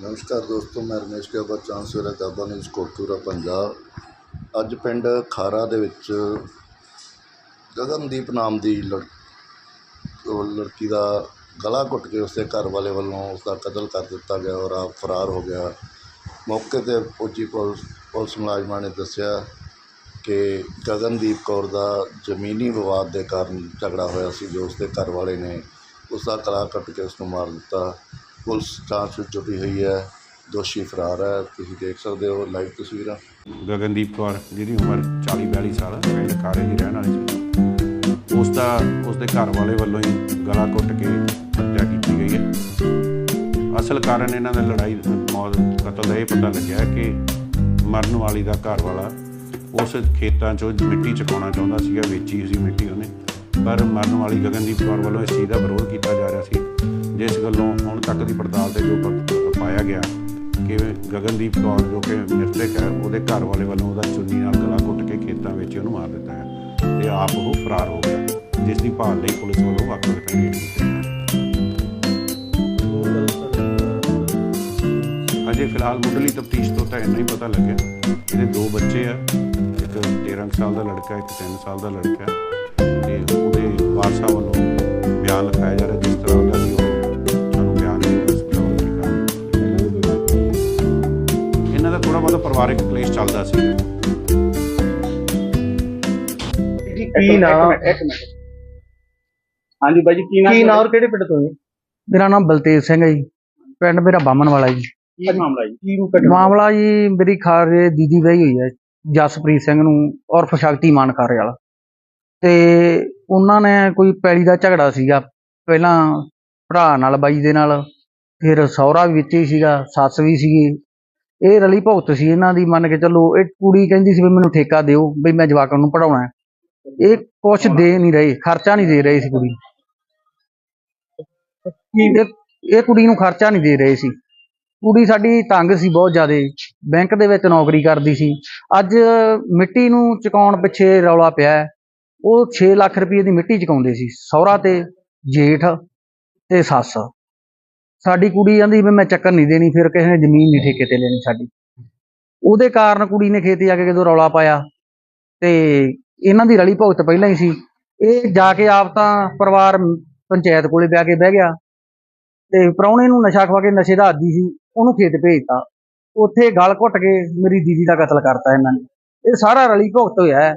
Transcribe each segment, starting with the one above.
ਨਮਸਕਾਰ ਦੋਸਤੋ, ਮੈਂ ਰਮੇਸ਼ ਗਿਆਬਾ ਚਾਂਸਲਰ ਦਾਬਾ ਨਿਊਜ਼ ਕੋਟੂਰਾ ਪੰਜਾਬ। ਅੱਜ ਪਿੰਡ ਖਾਰਾ ਦੇ ਵਿੱਚ ਗਗਨਦੀਪ ਨਾਮ ਦੀ ਲੜ ਲੜਕੀ ਦਾ ਗਲਾ ਘੁੱਟ ਕੇ ਉਸਦੇ ਘਰ ਵਾਲੇ ਵੱਲੋਂ ਉਸਦਾ ਕਤਲ ਕਰ ਦਿੱਤਾ ਗਿਆ ਔਰ ਆਪ ਫਰਾਰ ਹੋ ਗਿਆ। ਮੌਕੇ 'ਤੇ ਪਹੁੰਚੀ ਪੁਲਿਸ ਪੁਲਿਸ ਮੁਲਾਜ਼ਮਾਂ ਨੇ ਦੱਸਿਆ ਕਿ ਗਗਨਦੀਪ ਕੌਰ ਦਾ ਜ਼ਮੀਨੀ ਵਿਵਾਦ ਦੇ ਕਾਰਨ ਝਗੜਾ ਹੋਇਆ ਸੀ, ਜੋ ਉਸਦੇ ਘਰ ਵਾਲੇ ਨੇ ਉਸਦਾ ਗਲਾ ਕੱਟ ਕੇ ਉਸ ਨੂੰ ਮਾਰ ਦਿੱਤਾ। ਪੁਲਿਸ ਜਾਂਚ ਵਿੱਚ ਜੁਟੀ ਹੋਈ ਹੈ, ਦੋਸ਼ੀ ਫਰਾਰ ਹੈ, ਤੁਸੀਂ ਦੇਖ ਸਕਦੇ ਹੋ ਲਾਈਵ ਤਸਵੀਰਾਂ। ਗਗਨਦੀਪ ਕੌਰ, ਜਿਹਦੀ ਉਮਰ 40 42 ਸਾਲ ਹੈ, ਪਿੰਡ ਕਾਰੇ ਦੀ ਰਹਿਣ ਵਾਲੀ ਸੀ। ਉਸ ਦਾ, ਉਸ ਦੇ ਘਰ ਵਾਲੇ ਵੱਲੋਂ ਹੀ ਗਲਾ ਘੁੱਟ ਕੇ ਹੱਤਿਆ ਕੀਤੀ ਗਈ ਹੈ। ਅਸਲ ਕਾਰਨ ਇਹਨਾਂ ਦਾ ਲੜਾਈ ਮੌਤ ਕਤਲ ਦਾ ਇਹ ਪਤਾ ਲੱਗਿਆ ਕਿ ਮਰਨ ਵਾਲੀ ਦਾ ਘਰ ਵਾਲਾ ਉਸ ਖੇਤਾਂ 'ਚੋਂ ਮਿੱਟੀ ਚੁਕਾਉਣਾ ਚਾਹੁੰਦਾ ਸੀਗਾ, ਵੇਚੀ ਸੀ ਮਿੱਟੀ ਉਹਨੇ। ਪਰ ਮਰਨ ਵਾਲੀ ਗਗਨਦੀਪ ਕੌਰ ਵੱਲੋਂ ਇਸ ਚੀਜ਼ ਦਾ ਵਿਰੋਧ ਕੀਤਾ ਜਾ ਰਿਹਾ ਸੀ, ਜਿਸ ਗੱਲੋਂ ਹੁਣ ਤੱਕ ਦੀ ਪੜਤਾਲ ਤੇ ਜੋ ਪਾਇਆ ਗਿਆ ਕਿ ਗਗਨਦੀਪ ਕੌਰ ਜੋ ਕਿ ਮ੍ਰਿਤਕ ਹੈ, ਉਹਦੇ ਘਰ ਵਾਲੇ ਵੱਲੋਂ ਉਹਦਾ ਚੁੰਨੀ ਨਾਲ ਗਲਾ ਘੁੱਟ ਕੇ ਖੇਤਾਂ ਵਿੱਚ ਉਹਨੂੰ ਮਾਰ ਦਿੱਤਾ ਹੈ ਤੇ ਆਪ ਉਹ ਫਰਾਰ ਹੋ ਗਿਆ, ਜਿਸ ਦੀ ਭਾਲ ਲਈ ਪੁਲਿਸ ਵੱਲੋਂ ਵੱਖ ਵੱਖ ਅਜੇ ਫਿਲਹਾਲ ਮੁੱਢਲੀ ਤਫਤੀਸ਼ ਤੋਂ ਤਾਂ ਇੰਨਾ ਹੀ ਪਤਾ ਲੱਗਿਆ, ਇਹਦੇ ਦੋ ਬੱਚੇ ਆ, ਇੱਕ 13 ਕੁ ਸਾਲ ਦਾ ਲੜਕਾ, ਇੱਕ 3 ਸਾਲ ਦਾ ਲੜਕਾ। ਹੈ ਵਾਰਸਾਂ ਵੱਲੋਂ ਬਿਆਨ ਲਿਖਾਇਆ ਜਾ ਰਿਹਾ ਜਿਸ ਤਰ੍ਹਾਂ ਉਹਨਾਂ ਦੀ ਉਹ ਸਾਨੂੰ ਬਿਆਨ ਇਹਨਾਂ ਦਾ ਥੋੜਾ ਬਹੁਤਾ ਪਰਿਵਾਰਕ ਕਲੇਸ਼ ਚੱਲਦਾ ਸੀ। ਜੀ ਕੀ ਨਾਮ ਹਾਂਜੀ ਬਾਈ ਜੀ ਕੀ ਨਾਮ ਕੀ ਨਾਮ ਤੁਹਾਡਾ? ਔਰ ਕਿਹੜੇ ਪਿੰਡ ਤੋਂ ਜੀ? ਮੇਰਾ ਨਾਮ ਬਲਤੇਜ ਸਿੰਘ ਹੈ ਜੀ। ਪਿੰਡ ਮੇਰਾ ਬਾਮਨ ਵਾਲਾ ਜੀ। ਕੀ ਮਾਮਲਾ ਜੀ? ਕੀ ਮਾਮਲਾ ਜੀ ਮੇਰੀ ਖਾਰੇ ਦੀਦੀ ਵਹੀ ਹੋਈ ਹੈ ਜਸਪ੍ਰੀਤ ਸਿੰਘ ਨੂੰ ਉਰਫ ਸ਼ਕਤੀਮਾਨ ਖਾਰੇ ਵਾਲਾ। ਤੇ ਉਹਨਾਂ ਨੇ ਕੋਈ ਪੈਲੀ ਦਾ ਝਗੜਾ ਸੀਗਾ। ਪਹਿਲਾਂ ਭਰਾ ਨਾਲ, ਬਾਈ ਦੇ ਨਾਲ, ਫਿਰ ਸਹੁਰਾ ਵੀ ਵਿੱਚ ਹੀ ਸੀਗਾ, ਸੱਸ ਵੀ ਸੀਗੀ। ਇਹ ਰਲੀ ਭੁਗਤ ਸੀ ਇਹਨਾਂ ਦੀ, ਮੰਨ ਕੇ ਚੱਲੋ, ਇਹ ਕੁੜੀ ਕਹਿੰਦੀ ਸੀ ਵੀ ਮੈਨੂੰ ਠੇਕਾ ਦਿਓ, ਵੀ ਮੈਂ ਜਵਾਕਾਂ ਨੂੰ ਪੜਾਉਣਾ ਹੈ। ਇਹ ਕੁਛ ਦੇ ਨਹੀਂ ਰਹੇ, ਖਰਚਾ ਨਹੀਂ ਦੇ ਰਹੇ ਸੀ ਕੁੜੀ। ਇਹ ਇਹ ਕੁੜੀ ਨੂੰ ਖਰਚਾ ਨਹੀਂ ਦੇ ਰਹੇ ਸੀ। ਕੁੜੀ ਸਾਡੀ ਤੰਗ ਸੀ ਬਹੁਤ ਜ਼ਿਆਦਾ, ਬੈਂਕ ਦੇ ਵਿੱਚ ਨੌਕਰੀ ਕਰਦੀ ਸੀ। ਅੱਜ ਮਿੱਟੀ ਨੂੰ ਚੁਕਾਉਣ ਪਿੱਛੇ ਰੌਲਾ ਪਿਆ ਹੈ। ਉਹ 6 ਲੱਖ ਰੁਪਏ ਦੀ ਮਿੱਟੀ ਚੁਕਾਉਂਦੇ ਸੀ, ਸਹੁਰਾ ਤੇ ਜੇਠ ਤੇ ਸੱਸ। ਸਾਡੀ ਕੁੜੀ ਕਹਿੰਦੀ ਵੀ ਮੈਂ ਚੱਕਰ ਨਹੀਂ ਦੇਣੀ, ਫਿਰ ਕਿਸੇ ਨੇ ਜ਼ਮੀਨ ਨਹੀਂ ਠੇਕੇ ਤੇ ਲੈਣੀ ਸਾਡੀ। ਉਹਦੇ ਕਾਰਨ ਕੁੜੀ ਨੇ ਖੇਤ ਜਾ ਕੇ ਜਦੋਂ ਰੌਲਾ ਪਾਇਆ ਤੇ ਇਹਨਾਂ ਦੀ ਰਲੀ ਭੁਗਤ ਪਹਿਲਾਂ ਹੀ ਸੀ। ਇਹ ਜਾ ਕੇ ਆਪ ਤਾਂ ਪਰਿਵਾਰ ਪੰਚਾਇਤ ਕੋਲੇ ਬਹਿ ਕੇ ਬਹਿ ਗਿਆ ਤੇ ਪ੍ਰਾਹੁਣੇ ਨੂੰ ਨਸ਼ਾ ਖਵਾ ਕੇ ਨਸ਼ੇ ਦਾ ਆਦੀ ਸੀ, ਉਹਨੂੰ ਖੇਤ ਭੇਜਤਾ। ਉੱਥੇ ਗਲ ਘੁੱਟ ਕੇ ਮੇਰੀ ਦੀਦੀ ਦਾ ਕਤਲ ਕਰਤਾ ਇਹਨਾਂ ਨੇ। ਇਹ ਸਾਰਾ ਰਲੀ ਭੁਗਤ ਹੋਇਆ। ਹੈ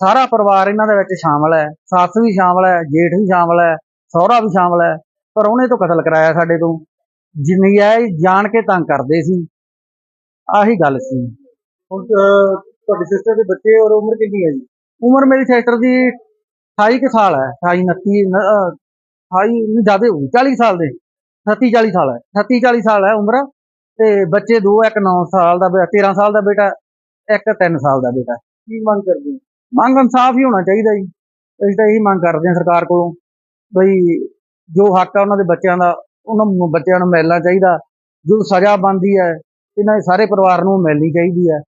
ਸਾਰਾ ਪਰਿਵਾਰ ਇਹਨਾਂ ਦੇ ਵਿੱਚ ਸ਼ਾਮਲ ਹੈ ਸੱਸ ਵੀ ਸ਼ਾਮਲ ਹੈ ਜੇਠ ਵੀ ਸ਼ਾਮਲ ਹੈ ਸਹੁਰਾ ਵੀ ਸ਼ਾਮਲ ਹੈ ਪਰ ਉਹਨੇ ਤੋਂ ਕਤਲ ਕਰਾਇਆ ਸਾਡੇ ਤੋਂ। ਜਿੰਨੀ ਹੈ ਜਾਣ ਕੇ ਤੰਗ ਕਰਦੇ ਸੀ। ਆਹੀ ਗੱਲ ਸੀ। ਹੁਣ ਤੁਹਾਡੀ ਸਿਸਟਰ ਦੇ ਬੱਚੇ ਔਰ ਉਮਰ ਕਿੰਨੀ ਹੈ ਜੀ? ਉਮਰ ਮੇਰੀ ਸਿਸਟਰ ਦੀ 28 ਕੁ ਸਾਲ ਹੈ 28 29 28 ਨਹੀਂ ਜ਼ਿਆਦਾ ਹੋਊ 40 ਸਾਲ ਦੇ 38 40 ਸਾਲ ਹੈ 38 40 ਸਾਲ ਹੈ ਉਮਰ। ਤੇ ਬੱਚੇ ਦੋ ਇੱਕ 9 ਸਾਲ ਦਾ ਬੇ- 13 ਸਾਲ ਦਾ ਬੇਟਾ ਇੱਕ 3 ਸਾਲ ਦਾ ਬੇਟਾ। ਕੀ ਮੰਗ ਕਰਦੇ? ਮੰਗ ਇਨਸਾਫ ਹੀ ਹੋਣਾ ਚਾਹੀਦਾ ਜੀ। ਅਸੀਂ ਤਾਂ ਇਹੀ ਮੰਗ ਕਰਦੇ ਹਾਂ ਸਰਕਾਰ ਕੋਲੋਂ ਬਈ ਜੋ ਹੱਕ ਆ ਉਹਨਾਂ ਦੇ ਬੱਚਿਆਂ ਦਾ, ਉਹਨਾਂ ਬੱਚਿਆਂ ਨੂੰ ਮਿਲਣਾ ਚਾਹੀਦਾ। ਜੋ ਸਜ਼ਾ ਬਣਦੀ ਹੈ, ਇਹਨਾਂ ਦੇ ਸਾਰੇ ਪਰਿਵਾਰ ਨੂੰ ਮਿਲਣੀ ਚਾਹੀਦੀ ਹੈ।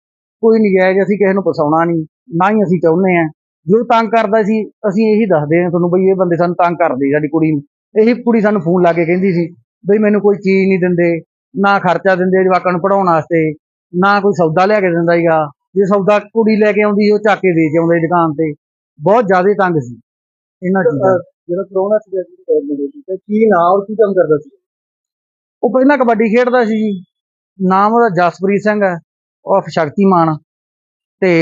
ਕੋਈ ਨਜਾਇਜ਼ ਅਸੀਂ ਕਿਸੇ ਨੂੰ ਫਸਾਉਣਾ ਨਹੀਂ, ਨਾ ਹੀ ਅਸੀਂ ਚਾਹੁੰਦੇ ਹਾਂ। ਜੋ ਤੰਗ ਕਰਦਾ ਸੀ, ਅਸੀਂ ਇਹੀ ਦੱਸਦੇ ਹਾਂ ਤੁਹਾਨੂੰ ਬਈ ਇਹ ਬੰਦੇ ਸਾਨੂੰ ਤੰਗ ਕਰਦੇ ਸਾਡੀ ਕੁੜੀ ਨੂੰ। ਇਹੀ ਕੁੜੀ ਸਾਨੂੰ ਫੋਨ ਲਾ ਕੇ ਕਹਿੰਦੀ ਸੀ ਬਈ ਮੈਨੂੰ ਕੋਈ ਚੀਜ਼ ਨਹੀਂ ਦਿੰਦੇ, ਨਾ ਖਰਚਾ ਦਿੰਦੇ ਜਵਾਕਾਂ ਨੂੰ ਪੜਾਉਣ ਵਾਸਤੇ, ਨਾ ਕੋਈ ਸੌਦਾ ਲਿਆ ਕੇ ਦਿੰਦਾ ਸੀਗਾ। ਜੇ ਸੌਦਾ ਕੁੜੀ ਲੈ ਕੇ ਆਉਂਦੀ ਉਹ ਚੱਕ ਕੇ ਵੇਚ ਆਉਂਦੇ ਦੁਕਾਨ ਤੇ। ਬਹੁਤ ਜ਼ਿਆਦਾ ਤੰਗ ਸੀ। ਇਹਨਾਂ ਚੀਜ਼ਾਂ ਜਿਹੜਾ ਕਰੋਨਾ ਸੀ ਤੇ ਕੀ ਨਾਮ ਔਰ ਕੀ ਕੰਮ ਕਰਦਾ ਸੀ? ਉਹ ਪਹਿਲਾਂ ਕਬੱਡੀ ਖੇਡਦਾ ਸੀ ਜੀ। ਨਾਮ ਉਹਦਾ ਜਸਪ੍ਰੀਤ ਸਿੰਘ ਹੈ। ਉਹ ਸ਼ਕਤੀਮਾਨ। ਤੇ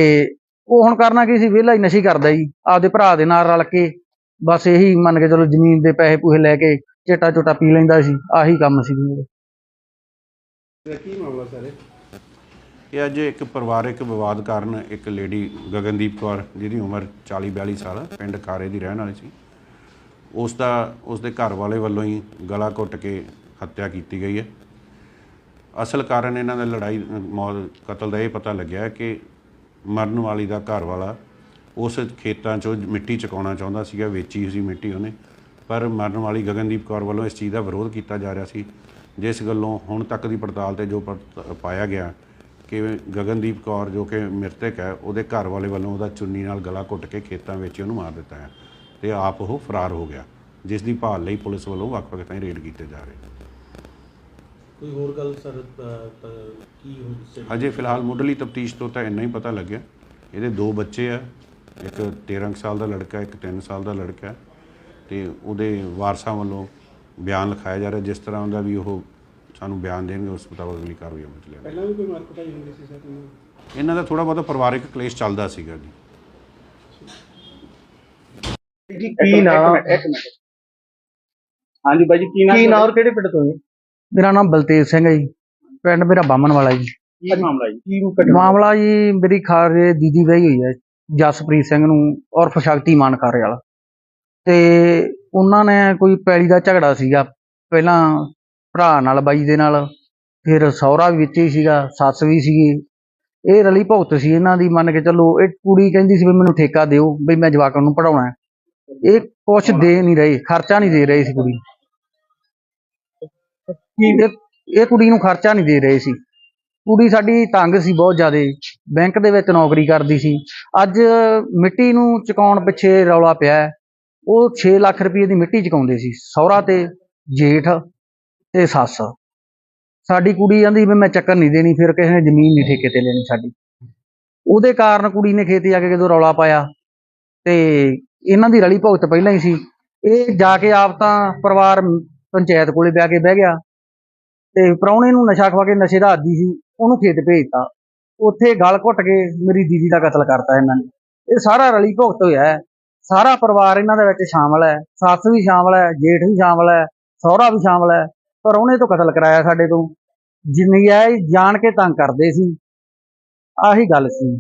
ਉਹ ਹੁਣ ਕਰਨਾ ਕੀ ਸੀ ਵਿਹਲਾ ਹੀ ਨਸ਼ੀ ਕਰਦਾ ਜੀ। ਆਪਦੇ ਭਰਾ ਦੇ ਨਾਲ ਰਲ ਕੇ ਬਸ ਇਹੀ ਮੰਨ ਕੇ ਚਲੋ ਜ਼ਮੀਨ ਦੇ ਪੈਸੇ ਪੂਹੇ ਲੈ ਕੇ ਚਿੱਟਾ ਚੁੱਟਾ ਪੀ ਲੈਂਦਾ ਸੀ। ਆਹੀ ਕੰਮ ਸੀ ਜੀ। ਉਹਦਾ। ਕੀ ਮਾਮਲਾ ਸਰ? ਇਹ ਅੱਜ ਇੱਕ ਪਰਿਵਾਰਕ ਵਿਵਾਦ ਕਾਰਨ ਇੱਕ ਲੇਡੀ ਗਗਨਦੀਪ ਕੌਰ, ਜਿਹਦੀ ਉਮਰ 40 42 ਸਾਲ, ਪਿੰਡ ਕਾਰੇ ਦੀ ਰਹਿਣ ਵਾਲੀ ਸੀ। ਉਸ ਦਾ, ਉਸ ਦੇ ਘਰ ਵਾਲੇ ਵੱਲੋਂ ਹੀ ਗਲਾ ਘੁੱਟ ਕੇ ਹੱਤਿਆ ਕੀਤੀ ਗਈ ਹੈ। ਅਸਲ ਕਾਰਨ ਇਹਨਾਂ ਦਾ ਲੜਾਈ, ਮੌਤ, ਕਤਲ ਦਾ ਇਹ ਪਤਾ ਲੱਗਿਆ ਕਿ ਮਰਨ ਵਾਲੀ ਦਾ ਘਰ ਵਾਲਾ ਉਸ ਖੇਤਾਂ 'ਚੋਂ ਮਿੱਟੀ ਚੁਕਾਉਣਾ ਚਾਹੁੰਦਾ ਸੀਗਾ, ਵੇਚੀ ਸੀ ਮਿੱਟੀ ਉਹਨੇ। ਪਰ ਮਰਨ ਵਾਲੀ ਗਗਨਦੀਪ ਕੌਰ ਵੱਲੋਂ ਇਸ ਚੀਜ਼ ਦਾ ਵਿਰੋਧ ਕੀਤਾ ਜਾ ਰਿਹਾ ਸੀ, ਜਿਸ ਗੱਲੋਂ ਹੁਣ ਤੱਕ ਦੀ ਪੜਤਾਲ ਤੇ ਜੋ ਪੜਤ- ਪਾਇਆ ਗਿਆ ਕਿ ਗਗਨਦੀਪ ਕੌਰ ਜੋ ਕਿ ਮ੍ਰਿਤਕ ਹੈ ਉਹਦੇ ਘਰ ਵਾਲੇ ਵੱਲੋਂ ਉਹਦਾ ਚੁੰਨੀ ਨਾਲ ਗਲਾ ਘੁੱਟ ਕੇ ਖੇਤਾਂ ਵਿੱਚ ਉਹਨੂੰ ਮਾਰ ਦਿੱਤਾ ਹੈ ਤੇ ਆਪ ਉਹ ਫਰਾਰ ਹੋ ਗਿਆ ਜਿਸ ਦੀ ਭਾਲ ਲਈ ਪੁਲਿਸ ਵੱਲੋਂ ਵੱਖ ਵੱਖ ਥਾਂ ਰੇਡ ਕੀਤੇ ਜਾ ਰਹੇ ਕੋਈ ਹੋਰ ਗੱਲ ਸਰ ਕੀ ਅਜੇ ਫਿਲਹਾਲ ਮੁੱਢਲੀ ਤਫਤੀਸ਼ ਤੋਂ ਤਾਂ ਇੰਨਾ ਹੀ ਪਤਾ ਲੱਗਿਆ। ਇਹਦੇ ਦੋ ਬੱਚੇ ਆ ਇੱਕ 13 ਕੁ ਸਾਲ ਦਾ ਲੜਕਾ ਇੱਕ 3 ਸਾਲ ਦਾ ਲੜਕਾ ਤੇ ਉਹਦੇ ਵਾਰਸਾਂ ਵੱਲੋਂ ਬਿਆਨ ਲਿਖਾਇਆ ਜਾ ਰਿਹਾ ਜਿਸ ਤਰ੍ਹਾਂ ਉਹਦਾ ਵੀ ਉਹ ਸਾਨੂੰ ਬਿਆਨ ਦੇਣਗੇ ਉਸ ਮੁਤਾਬਕ ਅਗਲੀ ਕਾਰਵਾਈ ਅਮਲ ਚ ਪਹਿਲਾਂ ਵੀ ਕੋਈ ਮਾਰਕਟਾਈ ਹੁੰਦੀ ਸੀ ਸਰ ਇਹਨਾਂ ਦੀ? ਇਹਨਾਂ ਦਾ ਥੋੜਾ ਬਹੁਤਾ ਪਰਿਵਾਰਕ ਕਲੇਸ਼ ਚੱਲਦਾ ਸੀਗਾ ਜੀ। ਜੀ ਕੀ ਨਾਮ ਹਾਂਜੀ ਬਾਈ ਜੀ ਕੀ ਨਾਮ ਕੀ ਨਾਮ? ਔਰ ਕਿਹੜੇ ਪਿੰਡ ਤੋਂ ਹੈ ਮੇਰਾ ਨਾਮ ਬਲਤੇਜ ਸਿੰਘ ਹੈ ਜੀ। ਪਿੰਡ ਮੇਰਾ ਬਾਮਣ ਵਾਲਾ ਜੀ। ਕੀ ਮਾਮਲਾ ਜੀ? ਕੀ ਘਟਨਾ? ਮਾਮਲਾ ਜੀ ਮੇਰੀ ਖਾਰੇ ਦੀਦੀ ਵਹੀ ਹੋਈ ਹੈ ਜਸਪ੍ਰੀਤ ਸਿੰਘ ਨੂੰ ਉਰਫ ਸ਼ਕਤੀਮਾਨ ਖਾਰੇ ਵਾਲਾ ਤੇ ਉਹਨਾਂ ਨੇ ਕੋਈ ਪੈਲੀ ਦਾ ਝਗੜਾ ਸੀਗਾ। ਪਹਿਲਾਂ ਭਰਾ ਨਾਲ, ਬਾਈ ਦੇ ਨਾਲ। ਫਿਰ ਸਹੁਰਾ ਵੀ ਵਿੱਚ ਹੀ ਸੀਗਾ, ਸੱਸ ਵੀ ਸੀਗੀ। ਇਹ ਰਲੀ ਭੁਗਤ ਸੀ ਇਹਨਾਂ ਦੀ, ਮੰਨ ਕੇ ਚੱਲੋ, ਇਹ ਕੁੜੀ ਕਹਿੰਦੀ ਸੀ ਵੀ ਮੈਨੂੰ ਠੇਕਾ ਦਿਓ, ਵੀ ਮੈਂ ਜਵਾਕਾਂ ਨੂੰ ਪੜਾਉਣਾ ਇਹ ਕੁਛ ਦੇ ਨਹੀਂ ਰਹੇ, ਖਰਚਾ ਨਹੀਂ ਦੇ ਰਹੇ ਸੀ ਕੁੜੀ। ਇਹ ਇਹ ਕੁੜੀ ਨੂੰ ਖਰਚਾ ਨਹੀਂ ਦੇ ਰਹੇ ਸੀ। ਕੁੜੀ ਸਾਡੀ ਤੰਗ ਸੀ ਬਹੁਤ ਜ਼ਿਆਦਾ, ਬੈਂਕ ਦੇ ਵਿੱਚ ਨੌਕਰੀ ਕਰਦੀ ਸੀ। ਅੱਜ ਮਿੱਟੀ ਨੂੰ ਚੁਕਾਉਣ ਪਿੱਛੇ ਰੌਲਾ ਪਿਆ ਹੈ। ਉਹ 6 ਲੱਖ ਰੁਪਏ ਦੀ ਮਿੱਟੀ ਚੁਕਾਉਂਦੇ ਸੀ, ਸਹੁਰਾ ਤੇ ਜੇਠ। ਤੇ ਸੱਸ। ਸਾਡੀ ਕੁੜੀ ਕਹਿੰਦੀ ਵੀ ਮੈਂ ਚੱਕਰ ਨਹੀਂ ਦੇਣੀ, ਫਿਰ ਕਿਸੇ ਨੇ ਜ਼ਮੀਨ ਨਹੀਂ ਠੇਕੇ ਤੇ ਲੈਣੀ ਸਾਡੀ। ਉਹਦੇ ਕਾਰਨ ਕੁੜੀ ਨੇ ਖੇਤ ਆ ਕੇ ਜਦੋਂ ਰੌਲਾ ਪਾਇਆ ਤੇ ਇਹਨਾਂ ਦੀ ਰਲੀ ਭੁਗਤ ਪਹਿਲਾਂ ਹੀ ਸੀ। ਇਹ ਜਾ ਕੇ ਆਪ ਤਾਂ ਪਰਿਵਾਰ ਪੰਚਾਇਤ ਕੋਲੇ ਬਹਿ ਕੇ ਬਹਿ ਗਿਆ ਤੇ ਪ੍ਰਾਹੁਣੇ ਨੂੰ ਨਸ਼ਾ ਖਵਾ ਕੇ ਨਸ਼ੇ ਦਾ ਆਦੀ ਸੀ, ਉਹਨੂੰ ਖੇਤ ਭੇਜਤਾ। ਉੱਥੇ ਗਲ ਘੁੱਟ ਕੇ ਮੇਰੀ ਦੀਦੀ ਦਾ ਕਤਲ ਕਰਤਾ ਇਹਨਾਂ ਨੇ। ਇਹ ਸਾਰਾ ਰਲੀ ਭੁਗਤ ਹੋਇਆ ਹੈ। ਸਾਰਾ ਪਰਿਵਾਰ ਇਹਨਾਂ ਦੇ ਵਿੱਚ ਸ਼ਾਮਲ ਹੈ। ਸੱਸ ਵੀ ਸ਼ਾਮਲ ਹੈ, ਜੇਠ ਵੀ ਸ਼ਾਮਲ ਹੈ, ਸਹੁਰਾ ਵੀ ਸ਼ਾਮਲ ਹੈ। ਪਰ ਉਹਨੇ ਤੋਂ ਕਤਲ ਕਰਾਇਆ ਸਾਡੇ ਤੋਂ। ਜਿੰਨੀ ਹੈ ਜਾਣ ਕੇ ਤੰਗ ਕਰਦੇ ਸੀ। ਆਹੀ ਗੱਲ ਸੀ।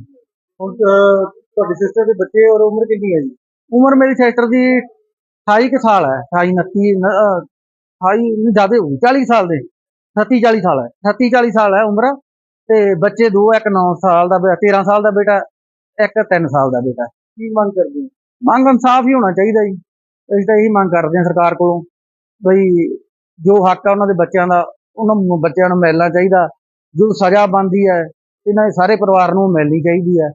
ਹੁਣ ਤੁਹਾਡੀ ਸਿਸਟਰ ਦੇ ਬੱਚੇ ਔਰ ਉਮਰ ਕਿੰਨੀ ਹੈ ਜੀ? ਉਮਰ ਮੇਰੀ ਸਿਸਟਰ ਦੀ 28 ਕੁ ਸਾਲ ਹੈ। 28 29 28 ਨਹੀਂ ਜ਼ਿਆਦਾ ਹੋਊ 40 ਸਾਲ ਦੇ। 38 40 ਸਾਲ ਹੈ। 38 40 ਸਾਲ ਹੈ ਉਮਰ। ਤੇ ਬੱਚੇ ਦੋ ਇੱਕ 9 ਸਾਲ ਦਾ ਬੇ- 13 ਸਾਲ ਦਾ ਬੇਟਾ ਇੱਕ 3 ਸਾਲ ਦਾ ਬੇਟਾ। ਕੀ ਮੰਗ ਕਰਦੇ ਮੰਗ ਇਨਸਾਫ ਹੀ ਹੋਣਾ ਚਾਹੀਦਾ ਜੀ। ਅਸੀਂ ਤਾਂ ਇਹੀ ਮੰਗ ਕਰਦੇ ਹਾਂ ਸਰਕਾਰ ਕੋਲੋਂ। ਬਈ ਜੋ ਹੱਕ ਆ ਉਹਨਾਂ ਦੇ ਬੱਚਿਆਂ ਦਾ, ਉਹਨਾਂ ਬੱਚਿਆਂ ਨੂੰ ਮਿਲਣਾ ਚਾਹੀਦਾ। ਜੋ ਸਜ਼ਾ ਬਣਦੀ ਹੈ, ਇਹਨਾਂ ਦੇ ਸਾਰੇ ਪਰਿਵਾਰ ਨੂੰ ਮਿਲਣੀ ਚਾਹੀਦੀ ਹੈ।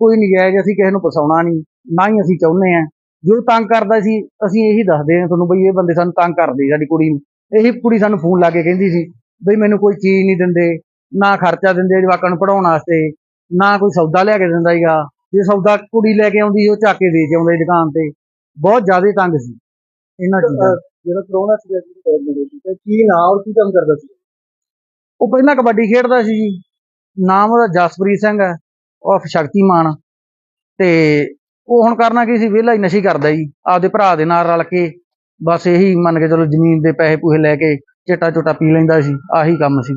ਕੋਈ ਨਜਾਇਜ਼ ਅਸੀਂ ਕਿਸੇ ਨੂੰ ਫਸਾਉਣਾ ਨਹੀਂ, ਨਾ ਹੀ ਅਸੀਂ ਚਾਹੁੰਦੇ ਹਾਂ। ਜੋ ਤੰਗ ਕਰਦਾ ਸੀ, ਅਸੀਂ ਇਹੀ ਦੱਸਦੇ ਹਾਂ ਤੁਹਾਨੂੰ ਬਈ ਇਹ ਬੰਦੇ ਸਾਨੂੰ ਤੰਗ ਕਰਦੇ ਸਾਡੀ ਕੁੜੀ ਨੂੰ। ਇਹੀ ਕੁੜੀ ਸਾਨੂੰ ਫੋਨ ਲਾ ਕੇ ਕਹਿੰਦੀ ਸੀ, ਬਈ ਮੈਨੂੰ ਕੋਈ ਚੀਜ਼ ਨਹੀਂ ਦਿੰਦੇ, ਨਾ ਖਰਚਾ ਦਿੰਦੇ ਜਵਾਕਾਂ ਨੂੰ ਪੜਾਉਣ ਵਾਸਤੇ, ਨਾ ਕੋਈ ਸੌਦਾ ਲਿਆ ਕੇ ਦਿੰਦਾ ਹੀਗਾ ਜੇ ਸੌਦਾ ਕੁੜੀ ਲੈ ਕੇ ਆਉਂਦੀ ਉਹ ਚੱਕ ਕੇ ਦੇ ਕੇ ਆਉਂਦੇ ਦੁਕਾਨ ਤੇ। ਬਹੁਤ ਜ਼ਿਆਦਾ ਤੰਗ ਸੀ। ਇਹਨਾਂ ਚੀਜ਼ਾਂ। ਜਿਹੜਾ ਕਰੋਨਾ ਸੀ ਜੀ ਗਵਰਨਮੈਂਟ ਤੇ ਕੀ ਨਾਮ ਔਰ ਕੀ ਕੰਮ ਕਰਦਾ ਸੀ? ਉਹ ਪਹਿਲਾਂ ਕਬੱਡੀ ਖੇਡਦਾ ਸੀ ਜੀ। ਨਾਮ ਉਹਦਾ ਜਸਪ੍ਰੀਤ ਸਿੰਘ ਹੈ। ਉਰਫ ਸ਼ਕਤੀਮਾਨ। ਤੇ ਉਹ ਹੁਣ ਕਰਨਾ ਕੀ ਸੀ? ਵਿਹਲਾ ਹੀ ਨਸ਼ੀ ਕਰਦਾ ਜੀ। ਆਪਦੇ ਭਰਾ ਦੇ ਨਾਲ ਰਲ ਕੇ ਬਸ ਇਹੀ ਮੰਨ ਕੇ ਚਲੋ ਜ਼ਮੀਨ ਦੇ ਪੈਸੇ ਪੂਹੇ ਲੈ ਕੇ ਚਿੱਟਾ ਚੁੱਟਾ ਪੀ ਲੈਂਦਾ ਸੀ। ਆਹੀ ਕੰਮ ਸੀ